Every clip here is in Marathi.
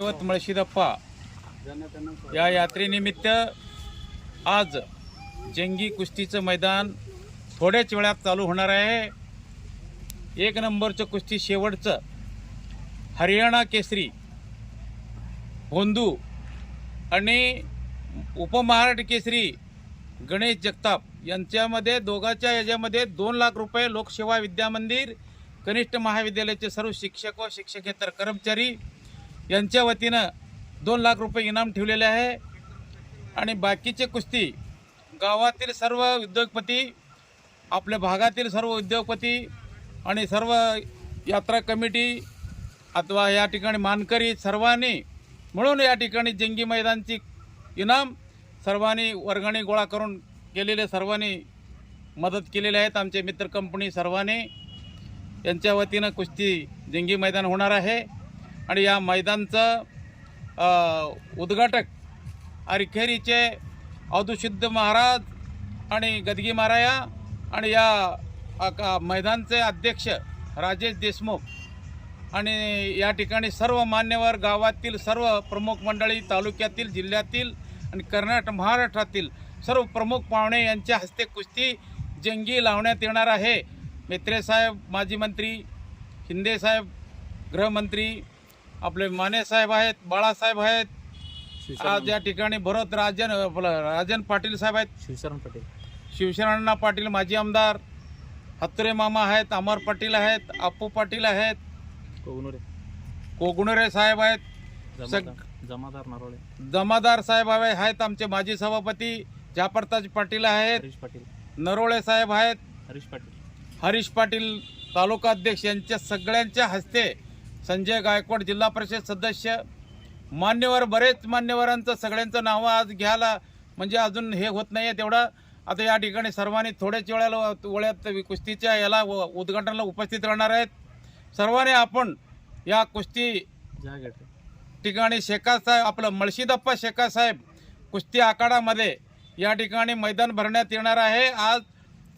मळशीदप्पा या यात्रेनिमित्त आज जंगी कुस्तीचं मैदान थोड्याच वेळात चालू होणार आहे. एक नंबरचं कुस्ती शेवटचं. हरियाणा केसरी होंदू आणि उपमहाराष्ट्र केसरी गणेश जगताप यांच्यामध्ये दोघांच्या याच्यामध्ये दोन लाख रुपये लोकसेवा विद्यामंदिर कनिष्ठ महाविद्यालयाचे सर्व शिक्षक व शिक्षकेतर कर्मचारी यांच्या वतीनं दोन लाख रुपये इनाम ठेवलेले आहे. आणि बाकीचे कुस्ती गावातील सर्व उद्योगपती आपल्या भागातील सर्व उद्योगपती आणि सर्व यात्रा कमिटी अथवा या ठिकाणी मानकरी सर्वांनी म्हणून या ठिकाणी जंगी मैदानची इनाम सर्वांनी वर्गणी गोळा करून केलेले सर्वांनी मदत केलेले आहेत. आमचे मित्र कंपनी सर्वांनी यांच्या वतीनं कुस्ती जंगी मैदान होणार आहे. आणि या मैदानचं उद्घाटक अरखेरीचे अवधुसिद्ध महाराज आणि गदगी महाराया आणि या मैदानचे अध्यक्ष राजेश देशमुख आणि या ठिकाणी सर्व मान्यवर गावातील सर्व प्रमुख मंडळी तालुक्यातील जिल्ह्यातील आणि कर्नाटक महाराष्ट्रातील सर्व प्रमुख पाहुणे यांच्या हस्ते कुस्ती जंगी लावण्यात येणार आहे. मित्रेसाहेब माजी मंत्री शिंदेसाहेब गृहमंत्री आपले माने साहेब आहेत बाळासाहेब आहेत. आज या ठिकाणी भरत राजन आपलं राजन पाटील साहेब आहेत. शिवशरण पटेल. शिवशरणा पाटील माजी आमदार हत्तुरे मामा आहेत अमर पाटील आहेत अप्पू पाटील आहेत. कोगनुरे कोगणुरे साहेब आहेत. जमादार नारोळे. जमादार साहेब आहे- आहेत आमचे माजी सभापती जाफरताज पाटील आहेत. हरीश पाटील. नरोळे साहेब आहेत. हरीश पाटील. हरीश पाटील तालुका अध्यक्ष यांच्या सगळ्यांच्या हस्ते संजय गायकवाड जिल्हा परिषद सदस्य. मान्यवर बरेच मान्यवरांचं सगळ्यांचं नावं आज घ्यायला म्हणजे अजून हे होत नाही आहे तेवढं. आता या ठिकाणी सर्वांनी थोड्याच वेळाला वळ्यात कुस्तीच्या याला व- उद्घाटनाला उपस्थित राहणार आहेत. सर्वांनी आपण या कुस्ती ठिकाणी शेखासाहेब आपलं मळशीदप्पा शेखासाहेब कुस्ती आखाडामध्ये या ठिकाणी मैदान भरण्यात येणार आहे. आज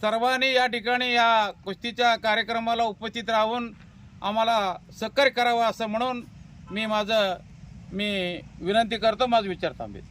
सर्वांनी या ठिकाणी या कुस्तीच्या कार्यक्रमाला उपस्थित राहून आम्हाला सहकार्य करावं असं म्हणून मी माझं मी विनंती करतो माझं विचार थांबेल.